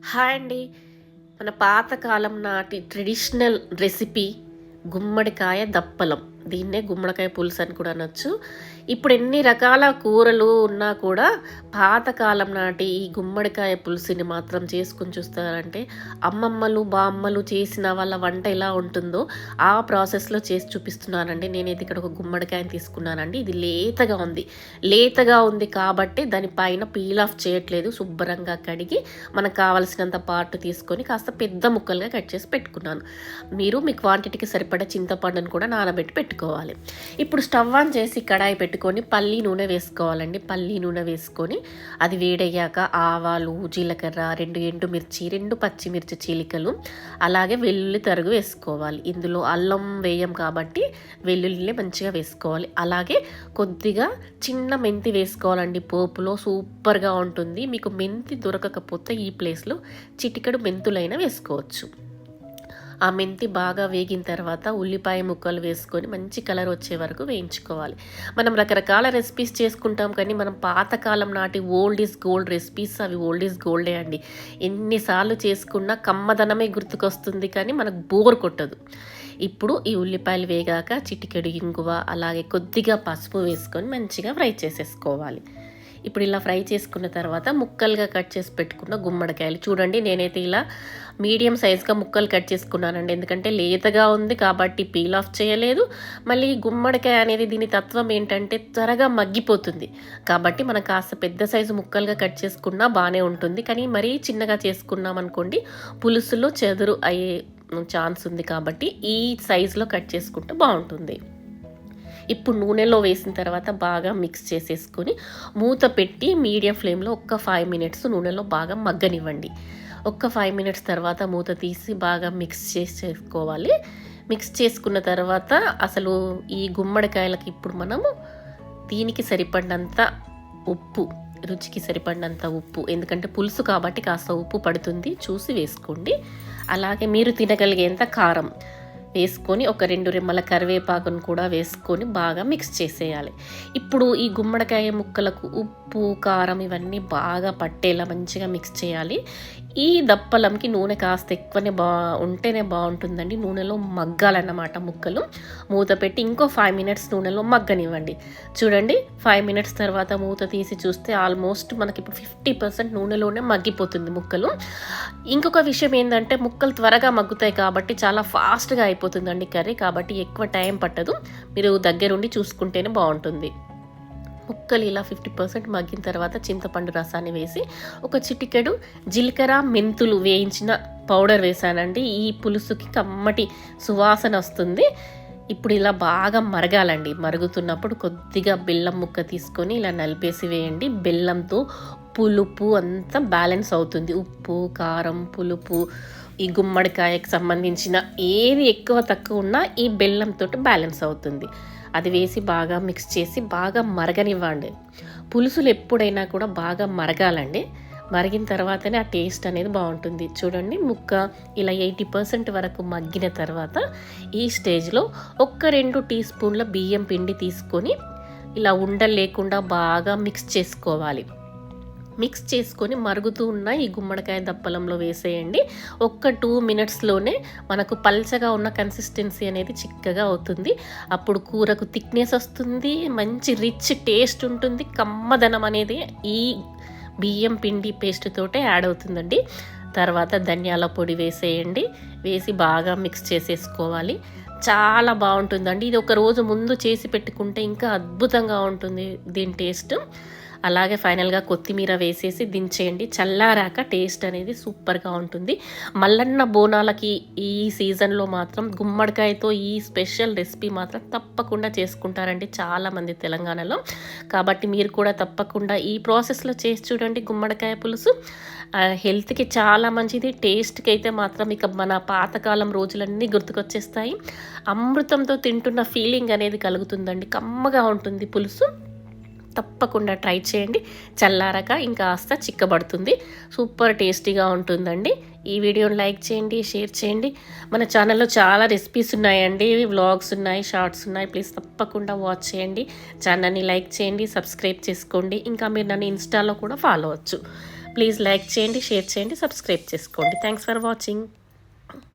Hi అండి. మన పాతకాలం నాటి ట్రెడిషనల్ రెసిపీ గుమ్మడికాయ దప్పలం. దీన్నే గుమ్మడికాయ పులుసు అని కూడా అనొచ్చు. ఇప్పుడు ఎన్ని రకాల కూరలు ఉన్నా కూడా పాతకాలం నాటి ఈ గుమ్మడికాయ పులుసుని మాత్రం చేసుకుని చూస్తారంటే అమ్మమ్మలు బామ్మలు చేసిన వాళ్ళ వంట ఎలా ఉంటుందో ఆ ప్రాసెస్లో చేసి చూపిస్తున్నానండి. నేనైతే ఇక్కడ ఒక గుమ్మడికాయని తీసుకున్నానండి. ఇది లేతగా ఉంది. లేతగా ఉంది కాబట్టి దానిపైన పీల్ ఆఫ్ చేయట్లేదు. శుభ్రంగా కడిగి మనకు కావలసినంత పార్ట్ తీసుకొని కాస్త పెద్ద ముక్కలుగా కట్ చేసి పెట్టుకున్నాను. మీరు మీ క్వాంటిటీకి సరిపడా చింతపండును కూడా నానబెట్టి పెట్టుకోవాలి. ఇప్పుడు స్టవ్ ఆన్ చేసి కడాయి పెట్టుకొని పల్లి నూనె వేసుకోవాలండి. పల్లి నూనె వేసుకొని అది వేడయ్యాక ఆవాలు జీలకర్ర రెండు ఎండుమిర్చి రెండు పచ్చిమిర్చి చీలికలు అలాగే వెల్లుల్లి తరుగు వేసుకోవాలి. ఇందులో అల్లం వేయం కాబట్టి వెల్లుల్లి మంచిగా వేసుకోవాలి. అలాగే కొద్దిగా చిన్న మెంతి వేసుకోవాలండి. పోపులో సూపర్గా ఉంటుంది. మీకు మెంతి దొరకకపోతే ఈ ప్లేస్లో చిటికడు మెంతులైనా వేసుకోవచ్చు. ఆ మెంతి బాగా వేగిన తర్వాత ఉల్లిపాయ ముక్కలు వేసుకొని మంచి కలర్ వచ్చే వరకు వేయించుకోవాలి. మనం రకరకాల రెసిపీస్ చేసుకుంటాం కానీ మనం పాతకాలం నాటి ఓల్డ్ ఈజ్ గోల్డ్ రెసిపీస్ అవి ఓల్డ్ ఈజ్ గోల్డే అండి. ఎన్నిసార్లు చేసుకున్నా కమ్మదనమే గుర్తుకొస్తుంది కానీ మనకు బోర్ కొట్టదు. ఇప్పుడు ఈ ఉల్లిపాయలు వేగాక చిటికెడు ఇంగువ అలాగే కొద్దిగా పసుపు వేసుకొని మంచిగా ఫ్రై చేసేసుకోవాలి. ఇప్పుడు ఇలా ఫ్రై చేసుకున్న తర్వాత ముక్కలుగా కట్ చేసి పెట్టుకున్న గుమ్మడికాయలు. చూడండి నేనైతే ఇలా మీడియం సైజ్గా ముక్కలు కట్ చేసుకున్నానండి. ఎందుకంటే లేతగా ఉంది కాబట్టి పీల్ ఆఫ్ చేయలేదు. మళ్ళీ గుమ్మడికాయ అనేది దీని తత్వం ఏంటంటే త్వరగా మగ్గిపోతుంది. కాబట్టి మనం కాస్త పెద్ద సైజు ముక్కలుగా కట్ చేసుకున్నా బాగానే ఉంటుంది. కానీ మరీ చిన్నగా చేసుకున్నాం అనుకోండి పులుసులో చెదురు అయ్యే ఛాన్స్ ఉంది కాబట్టి ఈ సైజులో కట్ చేసుకుంటే బాగుంటుంది. ఇప్పుడు నూనెలో వేసిన తర్వాత బాగా మిక్స్ చేసేసుకొని మూత పెట్టి మీడియం ఫ్లేమ్లో ఒక్క ఫైవ్ మినిట్స్ నూనెలో బాగా మగ్గనివ్వండి. ఒక్క ఫైవ్ మినిట్స్ తర్వాత మూత తీసి బాగా మిక్స్ చేసేసుకోవాలి. మిక్స్ చేసుకున్న తర్వాత అసలు ఈ గుమ్మడికాయలకి ఇప్పుడు మనము దీనికి సరిపడినంత ఉప్పు రుచికి సరిపడినంత ఉప్పు ఎందుకంటే పులుసు కాబట్టి కాస్త ఉప్పు పడుతుంది చూసి వేసుకోండి. అలాగే మీరు తినగలిగేంత కారం వేసుకొని ఒక రెండు రెమ్మల కరివేపాకును కూడా వేసుకొని బాగా మిక్స్ చేసేయాలి. ఇప్పుడు ఈ గుమ్మడికాయ ముక్కలకు ఉప్పు కారం ఇవన్నీ బాగా పట్టేలా మంచిగా మిక్స్ చేయాలి. ఈ దప్పలంకి నూనె కాస్త ఎక్కువనే బా ఉంటేనే బాగుంటుందండి. నూనెలో మగ్గాలన్నమాట ముక్కలు. మూత పెట్టి ఇంకో ఫైవ్ మినిట్స్ నూనెలో మగ్గనివ్వండి. చూడండి ఫైవ్ మినిట్స్ తర్వాత మూత తీసి చూస్తే ఆల్మోస్ట్ మనకి ఇప్పుడు ఫిఫ్టీ పర్సెంట్ నూనెలోనే మగ్గిపోతుంది ముక్కలు. ఇంకొక విషయం ఏంటంటే ముక్కలు త్వరగా మగ్గుతాయి కాబట్టి చాలా ఫాస్ట్గా అయిపోతుందండి కర్రీ కాబట్టి ఎక్కువ టైం పట్టదు. మీరు దగ్గరుండి చూసుకుంటేనే బాగుంటుంది. ముక్కలు ఇలా ఫిఫ్టీ పర్సెంట్ మగ్గిన తర్వాత చింతపండు రసాన్ని వేసి ఒక చిటికెడు జీలకర్ర మెంతులు వేయించిన పౌడర్ వేసానండి. ఈ పులుసుకి కమ్మటి సువాసన వస్తుంది. ఇప్పుడు ఇలా బాగా మరగాలండి. మరుగుతున్నప్పుడు కొద్దిగా బెల్లం ముక్క తీసుకొని ఇలా నలిపేసి వేయండి. బెల్లంతో పులుపు అంతా బ్యాలెన్స్ అవుతుంది. ఉప్పు కారం పులుపు ఈ గుమ్మడికాయకు సంబంధించిన ఏది ఎక్కువ తక్కువ ఉన్నా ఈ బెల్లంతో బ్యాలెన్స్ అవుతుంది. అది వేసి బాగా మిక్స్ చేసి బాగా మరగనివ్వండి. పులుసులు ఎప్పుడైనా కూడా బాగా మరగాలండి. మరిగిన తర్వాతనే ఆ టేస్ట్ అనేది బాగుంటుంది. చూడండి ముక్క ఇలా ఎయిటీ పర్సెంట్ వరకు మగ్గిన తర్వాత ఈ స్టేజ్లో ఒక్క రెండు టీ స్పూన్ల బియ్యం పిండి తీసుకొని ఇలా ఉండలేకుండా బాగా మిక్స్ చేసుకోవాలి. మిక్స్ చేసుకొని మరుగుతూ ఉన్న ఈ గుమ్మడికాయ దప్పలంలో వేసేయండి. ఒక్క టూ మినిట్స్లోనే మనకు పల్చగా ఉన్న కన్సిస్టెన్సీ అనేది చిక్కగా అవుతుంది. అప్పుడు కూరకు థిక్నెస్ వస్తుంది మంచి రిచ్ టేస్ట్ ఉంటుంది. కమ్మదనం అనేది ఈ బియ్యం పిండి పేస్ట్ తోటే యాడ్ అవుతుందండి. తర్వాత ధనియాల పొడి వేసేయండి. వేసి బాగా మిక్స్ చేసేసుకోవాలి. చాలా బాగుంటుందండి. ఇది ఒక రోజు ముందు చేసి పెట్టుకుంటే ఇంకా అద్భుతంగా ఉంటుంది దీని టేస్ట్. అలాగే ఫైనల్గా కొత్తిమీర వేసేసి దించేయండి. చల్లారాక టేస్ట్ అనేది సూపర్గా ఉంటుంది. మల్లన్న బోనాలకి ఈ సీజన్లో మాత్రం గుమ్మడికాయతో ఈ స్పెషల్ రెసిపీ మాత్రం తప్పకుండా చేసుకుంటారండి చాలామంది తెలంగాణలో. కాబట్టి మీరు కూడా తప్పకుండా ఈ ప్రాసెస్లో చేసి చూడండి గుమ్మడికాయ పులుసు. హెల్త్కి చాలా మంచిది. టేస్ట్కి అయితే మాత్రం ఇక మన పాతకాలం రోజులన్నీ గుర్తుకొచ్చేస్తాయి. అమృతంతో తింటున్న ఫీలింగ్ అనేది కలుగుతుందండి. కమ్మగా ఉంటుంది పులుసు. తప్పకుండా ట్రై చేయండి. చల్లారక ఇంకాస్త చిక్కబడుతుంది. సూపర్ టేస్టీగా ఉంటుందండి. ఈ వీడియోని లైక్ చేయండి షేర్ చేయండి. మన ఛానల్లో చాలా రెసిపీస్ ఉన్నాయండి. వ్లాగ్స్ ఉన్నాయి షార్ట్స్ ఉన్నాయి. ప్లీజ్ తప్పకుండా వాచ్ చేయండి. ఛానల్ని లైక్ చేయండి సబ్స్క్రైబ్ చేసుకోండి. ఇంకా మీరు నన్ను ఇన్స్టాలో కూడా ఫాలో అవ్వచ్చు. ప్లీజ్ లైక్ చేయండి షేర్ చేయండి సబ్స్క్రైబ్ చేసుకోండి. Thanks for watching.